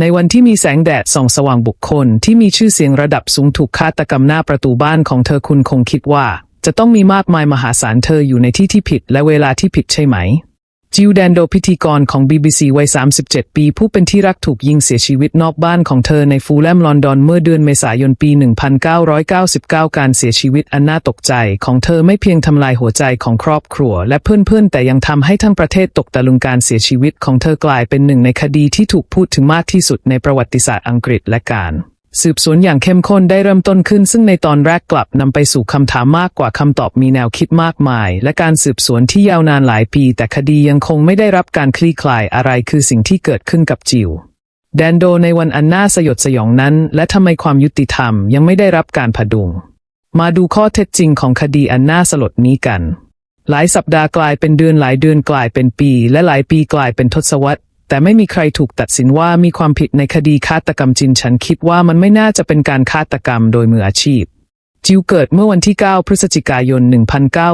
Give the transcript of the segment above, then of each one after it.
ในวันที่มีแสงแดดส่องสว่างบุคคลที่มีชื่อเสียงระดับสูงถูกฆาตกรรมหน้าประตูบ้านของเธอคุณคงคิดว่า จะต้องมีมากมายมหาศาลเธออยู่ในที่ที่ผิดและเวลาที่ผิดใช่ไหม จิวแดนโดพิธีกรของ BBC วัย 37 ปี ผู้เป็นที่รักถูกยิงเสียชีวิตนอกบ้านของเธอในฟูลแลมลอนดอนเมื่อเดือนเมษายนปี 1999 การเสียชีวิตอันน่าตกใจของเธอไม่เพียงทำลายหัวใจของครอบครัว และเพื่อนๆ แต่ยังทำให้ทั้งประเทศตกตะลุงการเสียชีวิตของเธอกลายเป็นหนึ่งในคดีที่ถูกพูดถึงมากที่สุดในประวัติศาสตร์อังกฤษและการ สืบสวนอย่างเข้มข้นได้เริ่มต้นขึ้น ซึ่งในตอนแรกกลับนำไปสู่คำถามมากกว่าคำตอบมีแนวคิดมากมาย และการสืบสวนที่ยาวนานหลายปี แต่คดียังคงไม่ได้รับการคลี่คลายอะไรคือสิ่งที่เกิดขึ้นกับจิวแดนโดในวันอันน่าสยดสยองนั้น และทำไมความยุติธรรมยังไม่ได้รับการผดุง มาดูข้อเท็จจริงของคดีอันน่าสลดนี้กัน หลายสัปดาห์กลายเป็นเดือนหลายเดือนกลายเป็นปี และหลายปีกลายเป็นทศวรรษ แต่ไม่มีใครถูกตัดสินว่ามีความผิดในคดีฆาตกรรมจินฉันคิดว่ามันไม่น่าจะเป็นการฆาตกรรมโดยมืออาชีพ จิวเกิดเมื่อวันที่ 9 พฤศจิกายน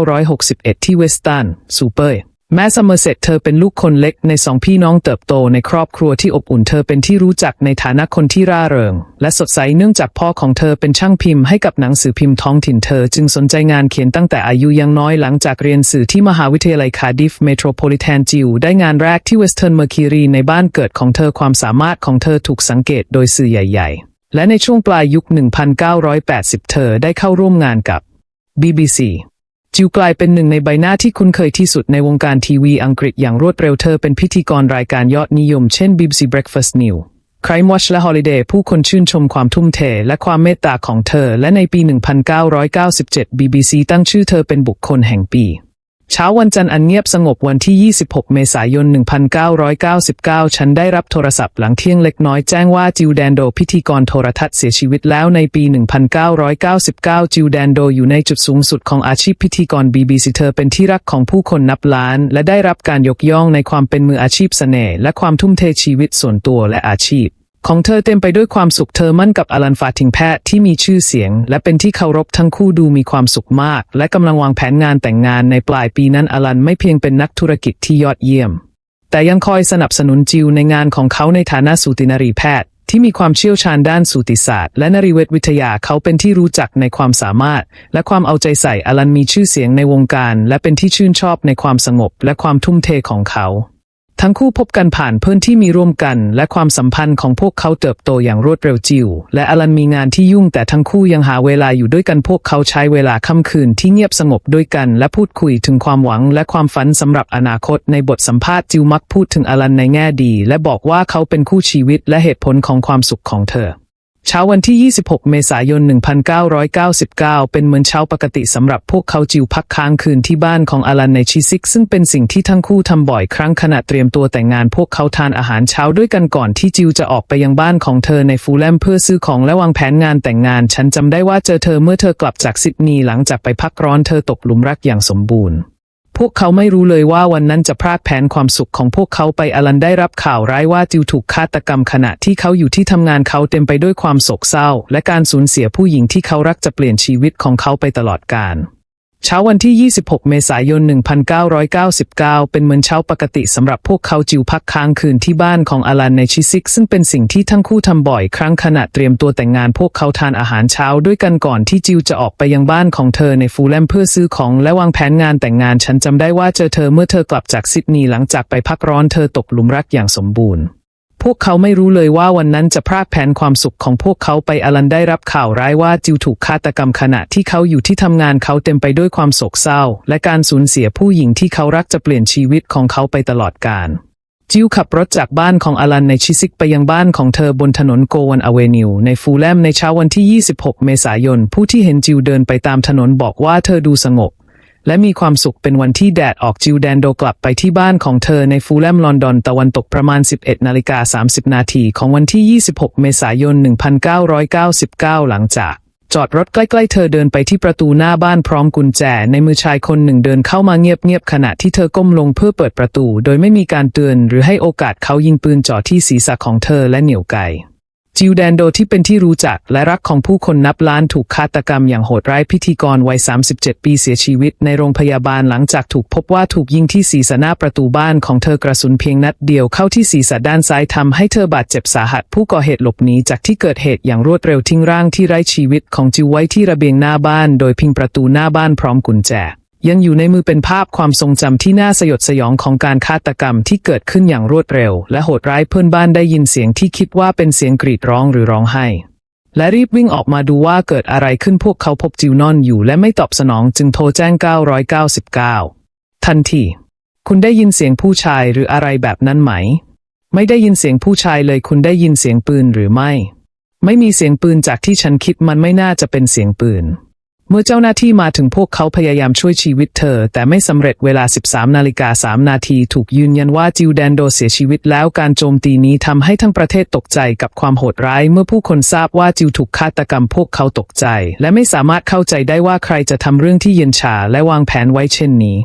1961 ที่เวสตันซูเปอร์ แม้ซัมเมอร์เซตเธอเป็นลูกคนเล็กในสองพี่น้องเติบโตในครอบครัวที่อบอุ่นเธอเป็นที่รู้จักในฐานะคนที่ร่าเริง และสดใสเนื่องจากพ่อของเธอเป็นช่างพิมพ์ให้กับหนังสือพิมพ์ท้องถิ่นเธอจึงสนใจงานเขียนตั้งแต่อายุยังน้อยหลังจากเรียนสื่อที่มหาวิทยาลัยคาร์ดิฟเมโทรโพลิแทนจิวได้งานแรกที่เวสเทิร์นเมอร์คิรีในบ้านเกิดของเธอความสามารถของเธอถูกสังเกตโดยสื่อใหญ่ ๆ และในช่วงปลายยุค 1980 เธอได้เข้าร่วมงานกับ BBC จิวกลายเป็นหนึ่งในใบหน้าที่คุ้นเคยที่สุดในวงการทีวีอังกฤษอย่างรวดเร็วเธอเป็นพิธีกรรายการยอดนิยมเช่น BBC Breakfast News Crime Watch และ Holiday ผู้คนชื่นชมความทุ่มเทและความเมตตาของเธอ และในปี 1997 BBC ตั้งชื่อเธอเป็นบุคคลแห่งปี เช้าวันจันทร์อันเงียบสงบวันที่ 26 เมษายน 1999 ฉันได้รับโทรศัพท์หลังเที่ยงเล็กน้อยแจ้งว่าจิวแดนโดพิธีกรโทรทัศน์เสียชีวิตแล้วในปี 1999 จิวแดนโดอยู่ในจุดสูงสุดของอาชีพพิธีกร BBC เธอเป็นที่รักของผู้คนนับล้าน และได้รับการยกย่องในความเป็นมืออาชีพเสน่ห์และความทุ่มเทชีวิตส่วนตัวและอาชีพ ของเธอเต็มไปด้วยความสุขเธอมั่นกับอลันฟาทิงแพทย์ที่มีชื่อเสียง และเป็นที่เคารพทั้งคู่ดูมีความสุขมาก และกำลังวางแผนงานแต่งงานในปลายปีนั้นอลันไม่เพียงเป็นนักธุรกิจที่ยอดเยี่ยม แต่ยังคอยสนับสนุนจิวในงานของเขาในฐานะสูตินรีแพทย์ ที่มีความเชี่ยวชาญด้านสูติศาสตร์ และนรีเวชวิทยาเขาเป็นที่รู้จักในความสามารถ และความเอาใจใส่อลันมีชื่อเสียงในวงการ และเป็นที่ชื่นชอบในความสงบ และความทุ่มเทของเขา ทั้งคู่พบกันผ่านเพื่อนที่มีร่วมกัน และความสัมพันธ์ของพวกเขาเติบโตอย่างรวดเร็วจิวและอลันมีงานที่ยุ่งแต่ทั้งคู่ยังหาเวลาอยู่ด้วยกันพวกเขาใช้เวลาค่ำคืนที่เงียบสงบด้วยกัน และพูดคุยถึงความหวังและความฝันสำหรับอนาคตในบทสัมภาษณ์จิวมักพูดถึงอลันในแง่ดี และบอกว่าเขาเป็นคู่ชีวิตและเหตุผลของความสุขของเธอ เช้าวันที่ 26 เมษายน 1999 เป็นเหมือนเช้าปกติสำหรับพวกเขาจิวพักค้างคืนที่บ้านของอลันในชิซิก ซึ่งเป็นสิ่งที่ทั้งคู่ทำบ่อยครั้งขณะเตรียมตัวแต่งงานพวกเขาทานอาหารเช้าด้วยกันก่อนที่จิวจะออกไปยังบ้านของเธอในฟูลแลมเพื่อซื้อของและวางแผนงานแต่งงาน ฉันจำได้ว่าเจอเธอเมื่อเธอกลับจากซิดนีย์หลังจากไปพักร้อนเธอตกหลุมรักอย่างสมบูรณ์ พวกเขาไม่รู้เลยว่าวันนั้นจะพรากแผนความสุขของพวกเขาไปอลันได้รับข่าวร้ายว่าจิวถูกฆาตกรรมขณะที่เขาอยู่ที่ทำงานเขาเต็มไปด้วยความโศกเศร้า และการสูญเสียผู้หญิงที่เขารักจะเปลี่ยนชีวิตของเขาไปตลอดกาล เช้าวันที่ 26 เมษายน 1999 เป็นเหมือนเช้าปกติสำหรับพวกเขาจิวพักค้างคืนที่บ้านของอลันในชิซิก ซึ่งเป็นสิ่งที่ทั้งคู่ทำบ่อยครั้งขณะเตรียมตัวแต่งงานพวกเขาทานอาหารเช้าด้วยกันก่อนที่จิวจะออกไปยังบ้านของเธอในฟูลแลมเพื่อซื้อของและวางแผนงานแต่งงานฉันจำได้ว่าเจอเธอเมื่อเธอกลับจากซิดนีย์หลังจากไปพักร้อนเธอตกหลุมรักอย่างสมบูรณ์ พวกเขาไม่รู้เลยว่าวันนั้นจะพรากแผนความสุขของพวกเขาไปอลันได้รับข่าวร้ายว่าจิวถูกฆาตกรรมขณะที่เขาอยู่ที่ทำงานเขาเต็มไปด้วยความโศกเศร้า และการสูญเสียผู้หญิงที่เขารักจะเปลี่ยนชีวิตของเขาไปตลอดกาลจิวขับรถจากบ้านของอลันในชิซิกไปยังบ้านของเธอบนถนนโกวันอเวนิว ในฟูลแลมในเช้าวันที่ 26 เมษายน ผู้ที่เห็นจิวเดินไปตามถนนบอกว่าเธอดูสงบ และมีความสุขเป็นวันที่แดดออกจิวแดนโดกลับไปที่บ้านของเธอในฟูลแลมลอนดอนตะวันตกประมาณ 11นาฬิกา30 นาทีของวันที่ 26 เมษายน 1999 หลังจากจอดรถใกล้ๆ เธอเดินไปที่ประตูหน้าบ้านพร้อมกุญแจ ในมือชายคนหนึ่งเดินเข้ามาเงียบๆขณะที่เธอก้มลงเพื่อเปิดประตู โดยไม่มีการเตือนหรือให้โอกาสเขายิงปืนจ่อที่ศีรษะของเธอและเหนี่ยวไก จิวแดนโดที่เป็นที่รู้จักและรักของผู้คนนับล้านถูกฆาตกรรมอย่างโหดร้ายพิธีกรวัย 37 ปีเสียชีวิตในโรงพยาบาลหลังจากถูกพบว่าถูกยิงที่ศีรษะหน้าประตูบ้านของเธอกระสุนเพียงนัดเดียวเข้าที่ศีรษะด้านซ้ายทำให้เธอบาดเจ็บสาหัส ผู้ก่อเหตุหลบหนีจากที่เกิดเหตุอย่างรวดเร็วทิ้งร่างที่ไร้ชีวิตของจิวไว้ที่ระเบียงหน้าบ้าน โดยพิงประตูหน้าบ้านพร้อมกุญแจ ยังอยู่ในมือเป็นภาพความทรงจำที่น่าสยดสยองของการฆาตกรรมที่เกิดขึ้นอย่างรวดเร็ว และโหดร้ายเพื่อนบ้านได้ยินเสียงที่คิดว่าเป็นเสียงกรีดร้องหรือร้องไห้ และรีบวิ่งออกมาดูว่าเกิดอะไรขึ้นพวกเขาพบจิวนอนอยู่และไม่ตอบสนองจึงโทรแจ้ง 999 ทันที คุณได้ยินเสียงผู้ชายหรืออะไรแบบนั้นไหม ไม่ได้ยินเสียงผู้ชายเลยคุณได้ยินเสียงปืนหรือไม่ ไม่มีเสียงปืนจากที่ฉันคิดมันไม่น่าจะเป็นเสียงปืน เมื่อเจ้าหน้าที่มาถึงพวกเขาพยายามช่วยชีวิตเธอ แต่ไม่สำเร็จเวลา 13นาฬิกา3นาทีถูกยืนยันว่าจิวแดนโดเสียชีวิตแล้วการโจมตีนี้ทำให้ทั้งประเทศตกใจกับความโหดร้าย เมื่อผู้คนทราบว่าจิวถูกฆาตกรรมพวกเขาตกใจ และไม่สามารถเข้าใจได้ว่าใครจะทำเรื่องที่เย็นชาและวางแผนไว้เช่นนี้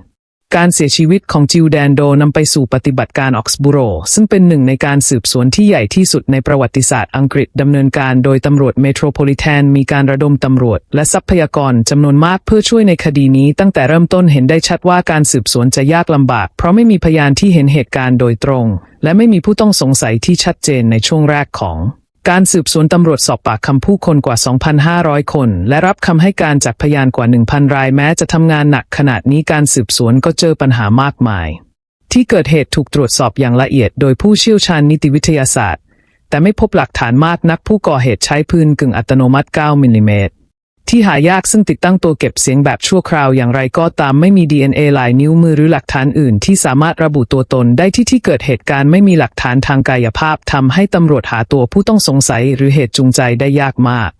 การเสียชีวิตของจิวแดนโดนำไปสู่ปฏิบัติการออกซ์บูโร ซึ่งเป็นหนึ่งในการสืบสวนที่ใหญ่ที่สุดในประวัติศาสตร์อังกฤษดำเนินการโดยตำรวจเมโทรโพลิแทนมีการระดมตำรวจ และทรัพยากรจำนวนมากเพื่อช่วยในคดีนี้ ตั้งแต่เริ่มต้นเห็นได้ชัดว่าการสืบสวนจะยากลำบาก เพราะไม่มีพยานที่เห็นเหตุการณ์โดยตรง และไม่มีผู้ต้องสงสัยที่ชัดเจนในช่วงแรกของ การสืบสวนตำรวจสอบปากคำผู้คนกว่า 2,500 คน และรับคำให้การจากพยานกว่า 1,000 รายแม้จะทำงานหนักขนาดนี้การสืบสวนก็เจอปัญหามากมาย ที่เกิดเหตุถูกตรวจสอบอย่างละเอียด โดยผู้เชี่ยวชาญนิติวิทยาศาสตร์ แต่ไม่พบหลักฐานมากนักผู้ก่อเหตุใช้ปืนกึ่งอัตโนมัติ 9 มิลลิเมตร ที่หายากซึ่งติดตั้งตัวเก็บเสียงแบบชั่วคราวอย่างไรก็ตามไม่มี DNA ลายนิ้วมือหรือหลักฐานอื่น ที่สามารถระบุตัวตนได้ที่ที่เกิดเหตุการณ์ไม่มีหลักฐานทางกายภาพทำให้ตำรวจหาตัวผู้ต้องสงสัยหรือเหตุจูงใจได้ยากมาก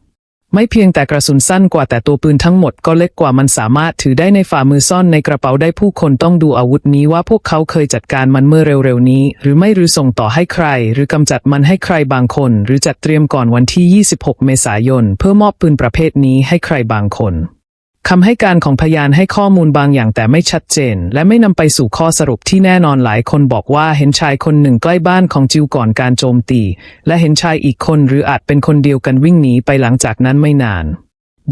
ไม่เพียงแต่กระสุนสั้นกว่าแต่ตัวปืนทั้งหมดก็เล็กกว่ามันสามารถถือได้ในฝ่ามือซ่อนในกระเป๋าได้ผู้คนต้องดูอาวุธนี้ว่าพวกเขาเคยจัดการมันเมื่อเร็วๆนี้ หรือไม่หรือส่งต่อให้ใคร หรือกำจัดมันให้ใครบางคน หรือจัดเตรียมก่อนวันที่ 26 เมษายน เพื่อมอบปืนประเภทนี้ให้ใครบางคน คำให้การของพยานให้ข้อมูลบางอย่างแต่ไม่ชัดเจน และไม่นำไปสู่ข้อสรุปที่แน่นอนหลายคนบอกว่าเห็นชายคนหนึ่งใกล้บ้านของจิวก่อนการโจมตี และเห็นชายอีกคนหรืออาจเป็นคนเดียวกันวิ่งหนีไปหลังจากนั้นไม่นาน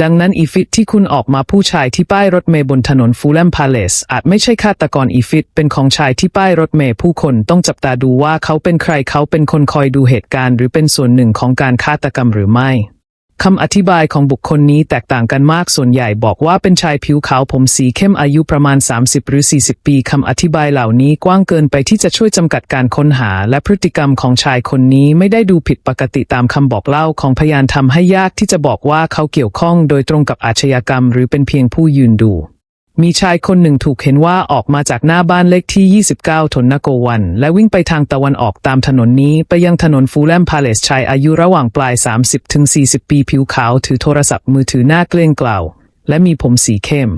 ดังนั้นอีฟิตที่คุณออกมาผู้ชายที่ป้ายรถเมย์บนถนนฟูลแลมพาเลสอาจไม่ใช่ฆาตกรอีฟิตเป็นของชายที่ป้ายรถเมย์ผู้คนต้องจับตาดูว่าเขาเป็นใครเขาเป็นคนคอยดูเหตุการณ์ หรือเป็นส่วนหนึ่งของการฆาตกรรมหรือไม่ คำอธิบายของบุคคลนี้แตกต่างกันมากส่วนใหญ่บอกว่าเป็นชายผิวขาวผมสีเข้มอายุประมาณ 30 หรือ 40 ปีคำอธิบายเหล่านี้กว้างเกินไปที่จะช่วยจำกัดการค้นหา และพฤติกรรมของชายคนนี้ไม่ได้ดูผิดปกติตามคำบอกเล่าของพยานทำให้ยากที่จะบอกว่าเขาเกี่ยวข้องโดยตรงกับอาชญากรรม หรือเป็นเพียงผู้ยืนดู มีชายคนหนึ่งถูกเห็นว่าออกมาจากหน้าบ้านเลขที่ 29ถนนโกวัน และวิ่งไปทางตะวันออกตามถนนนี้ ไปยังถนนฟูลแลมพาเลสชายอายุระหว่างปลาย 30ถึง40 ปีผิวขาวถือโทรศัพท์มือถือหน้าเกลี้ยงกล่าว และมีผมสีเข้ม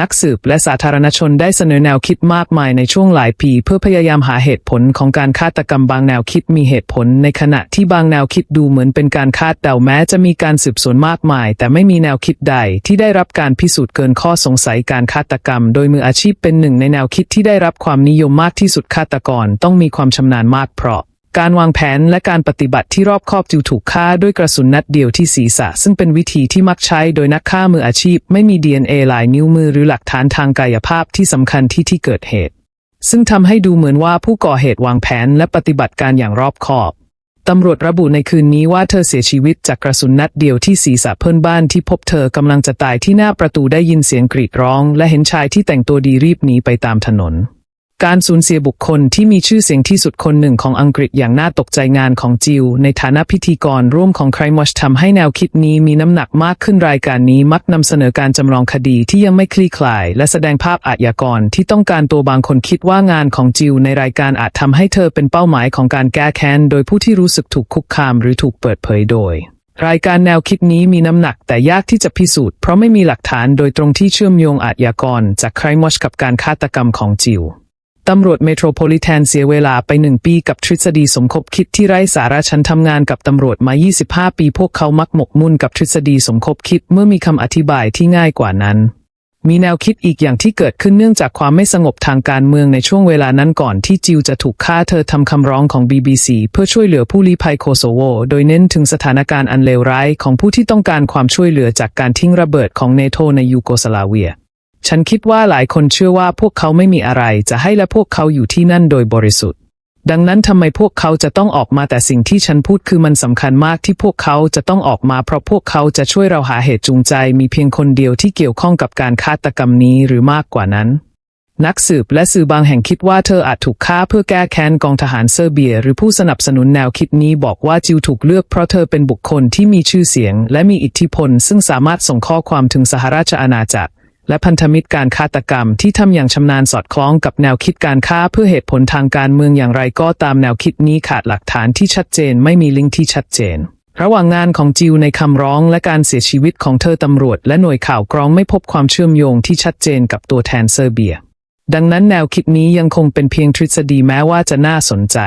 นักสืบและสาธารณชนได้เสนอแนวคิดมากมายในช่วงหลายปี เพื่อพยายามหาเหตุผลของการฆาตกรรมบางแนวคิดมีเหตุผล ในขณะที่บางแนวคิดดูเหมือนเป็นการคาดเดาแม้จะมีการสืบสวนมากมาย แต่ไม่มีแนวคิดใดที่ได้รับการพิสูจน์เกินข้อสงสัยการฆาตกรรม โดยมืออาชีพเป็นหนึ่งในแนวคิดที่ได้รับความนิยมมากที่สุดฆาตกร ต้องมีความชำนาญมากเพราะ การวางแผนและการปฏิบัติที่รอบคอบจิวถูกฆ่าด้วยกระสุนนัดเดียวที่ศีรษะ ซึ่งเป็นวิธีที่มักใช้โดยนักฆ่ามืออาชีพ ไม่มี DNA ลายนิ้วมือหรือหลักฐานทางกายภาพที่สำคัญที่ที่เกิดเหตุ ซึ่งทำให้ดูเหมือนว่าผู้ก่อเหตุวางแผนและปฏิบัติการอย่างรอบคอบตำรวจระบุในคืนนี้ว่าเธอเสียชีวิตจากกระสุนนัดเดียวที่ศีรษะเพื่อนบ้านที่พบเธอกำลังจะตายที่หน้าประตูได้ยินเสียงกรีดร้อง และเห็นชายที่แต่งตัวดีรีบหนีไปตามถนน การสูญเสียบุคคลที่มีชื่อเสียงที่สุดคนหนึ่งของอังกฤษอย่างน่าตกใจงานของจิว ในฐานะพิธีกรร่วมของใครมอชทำให้แนวคิดนี้มีน้ำหนักมากขึ้นรายการนี้มักนำเสนอการจำลองคดีที่ยังไม่คลี่คลาย และแสดงภาพอาชญากรที่ต้องการตัวบางคนคิดว่างานของจิว ในรายการอาจทำให้เธอเป็นเป้าหมายของการแก้แค้นโดยผู้ที่รู้สึกถูกคุกคามหรือถูกเปิดเผยโดยรายการแนวคิดนี้มีน้ำหนักแต่ยากที่จะพิสูจน์เพราะไม่มีหลักฐานโดยตรงที่เชื่อมโยงอาชญากร จากใครมอชกับการฆาตกรรมของจิว ตำรวจเมโทรโพลิแทนเสียเวลาไปหนึ่งปีกับทฤษฎีสมคบคิดที่ไร้สาระฉันทำงานกับตำรวจมา 25 ปีพวกเขามักหมกมุ่นกับทฤษฎีสมคบคิดเมื่อมีคำอธิบายที่ง่ายกว่านั้น มีแนวคิดอีกอย่างที่เกิดขึ้นเนื่องจากความไม่สงบทางการเมืองในช่วงเวลานั้นก่อนที่จิวจะถูกฆ่าเธอทำคำร้องของ BBC เพื่อช่วยเหลือผู้ลี้ภัยโคโซโว โดยเน้นถึงสถานการณ์อันเลวร้ายของผู้ที่ต้องการความช่วยเหลือจากการทิ้งระเบิดของเนโตในยูโกสลาเวีย ฉันคิดว่าหลายคนเชื่อว่าพวกเขาไม่มีอะไรจะให้และพวกเขาอยู่ที่นั่นโดยบริสุทธิ์ ดังนั้นทำไมพวกเขาจะต้องออกมาแต่สิ่งที่ฉันพูดคือมันสำคัญมากที่พวกเขาจะต้องออกมาเพราะพวกเขาจะช่วยเราหาเหตุจูงใจ มีเพียงคนเดียวที่เกี่ยวข้องกับการฆาตกรรมนี้หรือมากกว่านั้น นักสืบและสื่อบางแห่งคิดว่าเธออาจถูกฆ่าเพื่อแก้แค้นกองทหารเซอร์เบีย หรือผู้สนับสนุนแนวคิดนี้บอกว่าจิวถูกเลือกเพราะเธอเป็นบุคคลที่มีชื่อเสียง และมีอิทธิพล ซึ่งสามารถส่งข้อความถึงสหราชอาณาจักร และพันธมิตรการฆาตกรรมที่ทำอย่างชำนาญสอดคล้องกับแนวคิดการฆ่าเพื่อเหตุผลทางการเมืองอย่างไรก็ตามแนวคิดนี้ขาดหลักฐานที่ชัดเจนไม่มีลิงก์ที่ชัดเจน ระหว่างงานของจิวในคำร้องและการเสียชีวิตของเธอตำรวจ และหน่วยข่าวกรองไม่พบความเชื่อมโยงที่ชัดเจนกับตัวแทนเซอร์เบีย ดังนั้นแนวคิดนี้ยังคงเป็นเพียงทฤษฎีแม้ว่าจะน่าสนใจ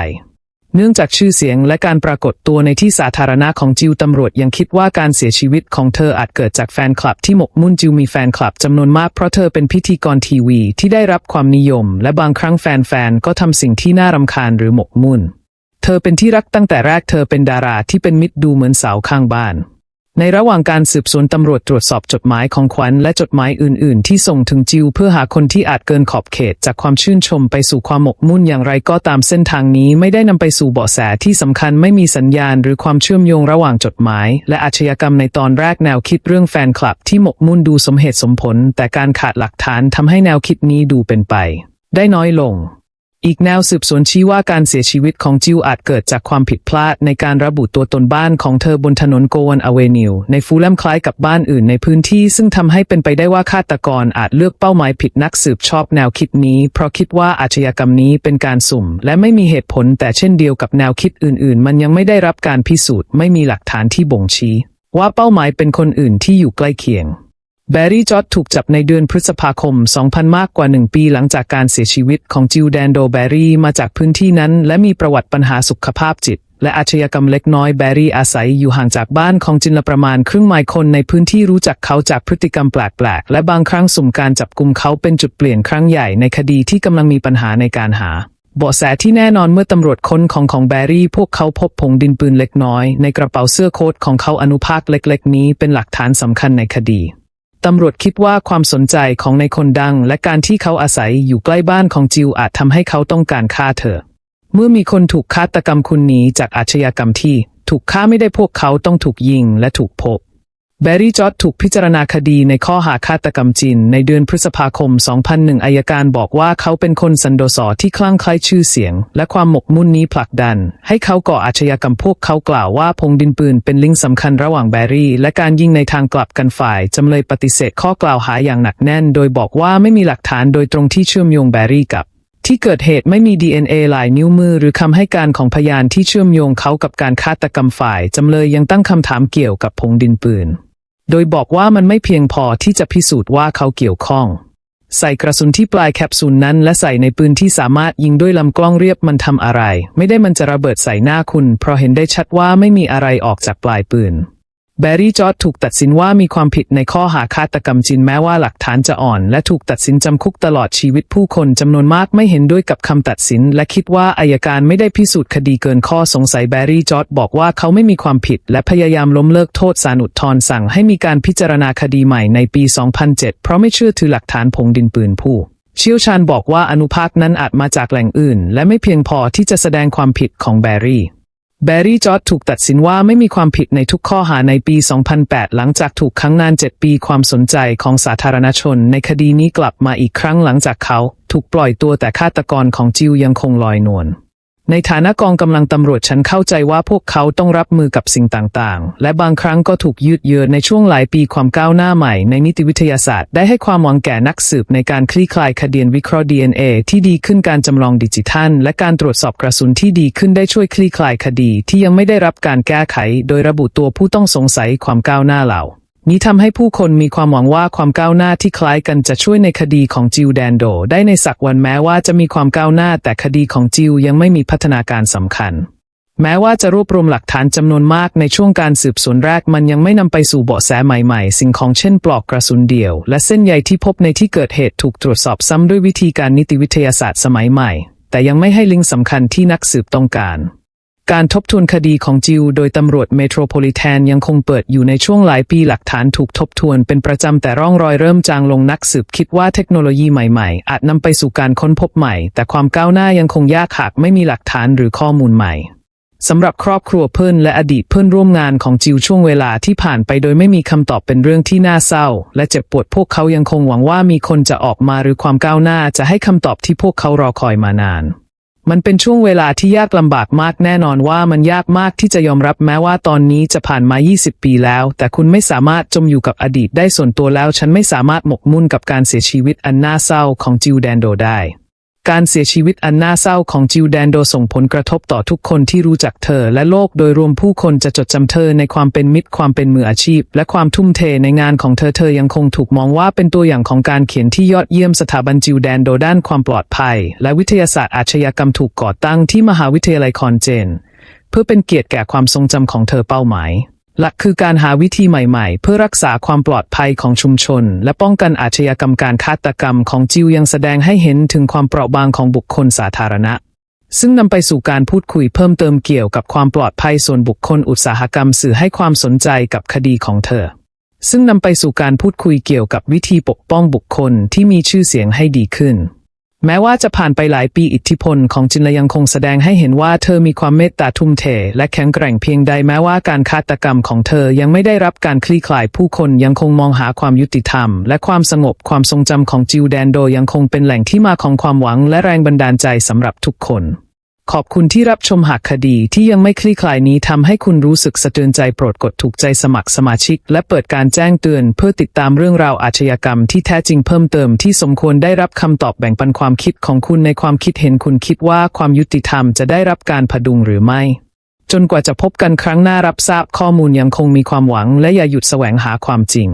เนื่องจากชื่อเสียงและการปรากฏตัวในที่สาธารณะของจิวตำรวจยังคิดว่าการเสียชีวิตของเธออาจเกิดจากแฟนคลับที่หมกมุ่นจิวมีแฟนคลับจำนวนมากเพราะเธอเป็นพิธีกรทีวีที่ได้รับความนิยม และบางครั้งแฟนๆก็ทำสิ่งที่น่ารำคาญหรือหมกมุ่น เธอเป็นที่รักตั้งแต่แรกเธอเป็นดาราที่เป็นมิตรดูเหมือนสาวข้างบ้าน ในระหว่างการสืบสวนตำรวจตรวจสอบจดหมายของขวัญและจดหมายอื่น ๆ ที่ส่งถึงจิวเพื่อหาคนที่อาจเกินขอบเขตจากความชื่นชมไปสู่ความหมกมุ่นอย่างไรก็ตามเส้นทางนี้ไม่ได้นำไปสู่เบาะแสที่สำคัญไม่มีสัญญาณหรือความเชื่อมโยงระหว่างจดหมาย และอาชญากรรมในตอนแรกแนวคิดเรื่องแฟนคลับที่หมกมุ่นดูสมเหตุสมผล แต่การขาดหลักฐานทำให้แนวคิดนี้ดูเป็นไป ได้น้อยลง อีกแนวสืบสวนชี้ว่าการเสียชีวิตของจิวอาจเกิดจากความผิดพลาดในการระบุตัวตนบ้านของเธอบนถนนโกวันอเวนิว ในฟูลแลมคล้ายกับบ้านอื่นในพื้นที่ซึ่งทำให้เป็นไปได้ว่าฆาตกรอาจเลือกเป้าหมายผิดนักสืบชอบแนวคิดนี้ เพราะคิดว่าอาชญากรรมนี้เป็นการสุ่ม และไม่มีเหตุผล แต่เช่นเดียวกับแนวคิดอื่น ๆ มันยังไม่ได้รับการพิสูจน์ ไม่มีหลักฐานที่บ่งชี้ ว่าเป้าหมายเป็นคนอื่นที่อยู่ใกล้เคียง แบร์รี่จอดถูกจับในเดือนพฤษภาคม 2000 มากกว่า 1 ปีหลังจากการเสียชีวิตของจิลแดนโดแบร์รี่มาจากพื้นที่นั้น และมีประวัติปัญหาสุขภาพจิต และอาชญากรรมเล็กน้อยแบร์รี่อาศัยอยู่ห่างจากบ้านของจินละประมาณครึ่งไมล์คนในพื้นที่รู้จักเขาจากพฤติกรรมแปลกๆ และบางครั้งสุ่มการจับกลุ่มเขาเป็นจุดเปลี่ยนครั้งใหญ่ในคดีที่กำลังมีปัญหาในการหาเบาะแสที่แน่นอนเมื่อตำรวจค้นของของแบรี่ พวกเขาพบผงดินปืนเล็กน้อย ในกระเป๋าเสื้อโค้ทของเขาอนุภาคเล็ก ๆ นี้เป็นหลักฐานสำคัญในคดี ตำรวจคิดว่าความสนใจของในคนดัง และการที่เขาอาศัยอยู่ใกล้บ้านของจิวอาจทำให้เขาต้องการฆ่าเธอ เมื่อมีคนถูกฆาตกรรมคุณหนีจากอาชญากรรมที่ ถูกฆ่าไม่ได้พวกเขาต้องถูกยิงและถูกพบ แบรรี่จอร์ดถูกพิจารณาคดีในข้อหาฆาตกรรมจีนในเดือนพฤษภาคม 2001 อายการบอกว่าเขาเป็นคนสันโดษที่คลั่งไคล้ชื่อเสียง และความหมกมุ่นนี้ผลักดัน ให้เขาก่ออาชญากรรมพวกเขากล่าวว่าพงดินปืนเป็นลิงก์สำคัญระหว่างแบรรี่ และการยิงในทางกลับกันฝ่ายจำเลยปฏิเสธข้อกล่าวหาอย่างหนักแน่น โดยบอกว่าไม่มีหลักฐานโดยตรงที่เชื่อมโยงแบรรี่กับที่เกิดเหตุไม่มี DNA ลายนิ้วมือ หรือคำให้การของพยานที่เชื่อมโยงเขากับการฆาตกรรมฝ่ายจำเลยยังตั้งคำถามเกี่ยวกับผงดินปืน โดยบอกว่ามันไม่เพียงพอที่จะพิสูจน์ว่าเขาเกี่ยวข้อง ใส่กระสุนที่ปลายแคปซูลนั้น และใส่ในปืนที่สามารถยิงด้วยลำกล้องเรียบมันทำอะไร ไม่ได้มันจะระเบิดใส่หน้าคุณ เพราะเห็นได้ชัดว่าไม่มีอะไรออกจากปลายปืน แบร์รี่จอร์ดถูกตัดสินว่ามีความผิดในข้อหาฆาตกรรมจริงแม้ว่าหลักฐานจะอ่อน และถูกตัดสินจำคุกตลอดชีวิตผู้คนจำนวนมากไม่เห็นด้วยกับคำตัดสิน และคิดว่าอายการไม่ได้พิสูจน์คดีเกินข้อสงสัยแบร์รี่จอร์ดบอกว่าเขาไม่มีความผิด และพยายามล้มเลิกโทษสารอุทธรณ์สั่งให้มีการพิจารณาคดีใหม่ในปี 2007 เพราะไม่เชื่อถือหลักฐานผงดินปืนผู้เชี่ยวชาญบอกว่าอนุภาคนั้นอาจมาจากแหล่งอื่น และไม่เพียงพอที่จะแสดงความผิดของแบร์รี่ แบร์รี่จอร์ดถูกตัดสินว่าไม่มีความผิดในทุกข้อหาในปี 2008 หลังจากถูกค้างนาน 7 ปีความสนใจของสาธารณชน ในคดีนี้กลับมาอีกครั้งหลังจากเขา ถูกปล่อยตัวแต่ฆาตกรของจิวยังคงลอยนวล ในฐานะกองกำลังตำรวจฉันเข้าใจว่าพวกเขาต้องรับมือกับสิ่งต่างๆ และบางครั้งก็ถูกยืดเยื้อในช่วงหลายปีความก้าวหน้าใหม่ในนิติวิทยาศาสตร์ ได้ให้ความหวังแก่นักสืบในการคลี่คลายคดีวิเคราะห์ DNA ที่ดีขึ้นการจำลองดิจิทัล และการตรวจสอบกระสุนที่ดีขึ้นได้ช่วยคลี่คลายคดีที่ยังไม่ได้รับการแก้ไข โดยระบุตัวผู้ต้องสงสัยความก้าวหน้าเหล่า นี้ทำให้ผู้คนมีความหวังว่าความก้าวหน้าที่คล้ายกันจะช่วยในคดีของจิวแดนโด ได้ในสักวันแม้ว่าจะมีความก้าวหน้าแต่คดีของจิวยังไม่มีพัฒนาการสำคัญ แม้ว่าจะรวบรวมหลักฐานจำนวนมากในช่วงการสืบสวนแรกมันยังไม่นำไปสู่เบาะแสใหม่ๆ สิ่งของเช่นปลอกกระสุนเดี่ยว และเส้นใยที่พบในที่เกิดเหตุถูกตรวจสอบซ้ำด้วยวิธีการนิติวิทยาศาสตร์สมัยใหม่ แต่ยังไม่ให้ลิงก์สำคัญที่นักสืบต้องการ การทบทวนคดีของจิวโดยตำรวจเมโทรโพลิแทนยังคงเปิดอยู่ในช่วงหลายปีหลักฐานถูกทบทวนเป็นประจำแต่ร่องรอยเริ่มจางลงนักสืบคิดว่าเทคโนโลยีใหม่ๆ อาจนำไปสู่การค้นพบใหม่ แต่ความก้าวหน้ายังคงยากหากไม่มีหลักฐานหรือข้อมูลใหม่สำหรับครอบครัวเพื่อนและอดีตเพื่อนร่วมงานของจิวช่วงเวลาที่ผ่านไปโดยไม่มีคำตอบเป็นเรื่องที่น่าเศร้า และเจ็บปวดพวกเขายังคงหวังว่ามีคนจะออกมาหรือความก้าวหน้าจะให้คำตอบที่พวกเขารอคอยมานาน มันเป็นช่วงเวลาที่ยากลำบากมากแน่นอนว่ามันยากมากที่จะยอมรับแม้ว่าตอนนี้จะผ่านมา 20 ปีแล้ว แต่คุณไม่สามารถจมอยู่กับอดีตได้ส่วนตัวแล้ว ฉันไม่สามารถหมกมุ่นกับการเสียชีวิตอันน่าเศร้าของจิวแดนโดได้ การเสียชีวิตอันน่าเศร้าของจิวแดนโดส่งผลกระทบต่อทุกคนที่รู้จักเธอ และโลกโดยรวมผู้คนจะจดจำเธอในความเป็นมิตรความเป็นมืออาชีพ และความทุ่มเทในงานของเธอเธอยังคงถูกมองว่าเป็นตัวอย่างของการเขียนที่ยอดเยี่ยมสถาบันจิวแดนโดด้านความปลอดภัย และวิทยาศาสตร์อาชญากรรมถูกก่อตั้งที่มหาวิทยาลัยคอนเจน เพื่อเป็นเกียรติแก่ความทรงจำของเธอเป้าหมาย หลักคือการหาวิธีใหม่ๆ เพื่อรักษาความปลอดภัยของชุมชน และป้องกันอาชญากรรมการฆาตกรรมของจิวยังแสดงให้เห็นถึงความเปราะบางของบุคคลสาธารณะ ซึ่งนำไปสู่การพูดคุยเพิ่มเติมเกี่ยวกับความปลอดภัยส่วนบุคคลอุตสาหกรรมสื่อให้ความสนใจกับคดีของเธอ ซึ่งนำไปสู่การพูดคุยเกี่ยวกับวิธีปกป้องบุคคลที่มีชื่อเสียงให้ดีขึ้น แม้ว่าจะผ่านไปหลายปีอิทธิพลของจินละยังคงแสดงให้เห็นว่าเธอมีความเมตตาทุ่มเท และแข็งแกร่งเพียงใดแม้ว่าการฆาตกรรมของเธอยังไม่ได้รับการคลี่คลายผู้คนยังคงมองหาความยุติธรรม และความสงบความทรงจำของจิวแดนโดยังคงเป็นแหล่งที่มาของความหวังและแรงบันดาลใจสำหรับทุกคน ขอบคุณที่รับชมหากคดีที่ยังไม่คลี่คลายนี้ทำให้คุณรู้สึกสะเทือนใจโปรดกดถูกใจสมัครสมาชิก และเปิดการแจ้งเตือนเพื่อติดตามเรื่องราวอาชญากรรมที่แท้จริงเพิ่มเติมที่สมควรได้รับคำตอบแบ่งปันความคิดของคุณในความคิดเห็นคุณคิดว่าความยุติธรรมจะได้รับการผดุงหรือไม่ จนกว่าจะพบกันครั้งหน้ารับทราบข้อมูลยังคงมีความหวัง และอย่าหยุดแสวงหาความจริง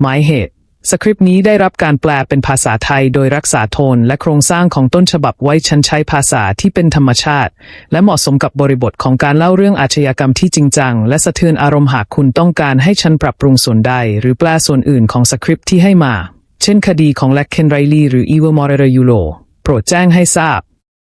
หมายเหตุ สคริปต์นี้ได้รับการแปลเป็นภาษาไทยโดยรักษาโทนและโครงสร้างของต้นฉบับไว้ชันใช้ภาษาที่เป็นธรรมชาติ และเหมาะสมกับบริบทของการเล่าเรื่องอาชญากรรมที่จริงจัง และสะเทือนอารมณ์หากคุณต้องการให้ฉันปรับปรุงส่วนใด หรือแปลส่วนอื่นของสคริปต์ที่ให้มา เช่นคดีของแลคเคนไรลีหรืออีเวอร์มอร์เรยูโลโปรดแจ้งให้ทราบ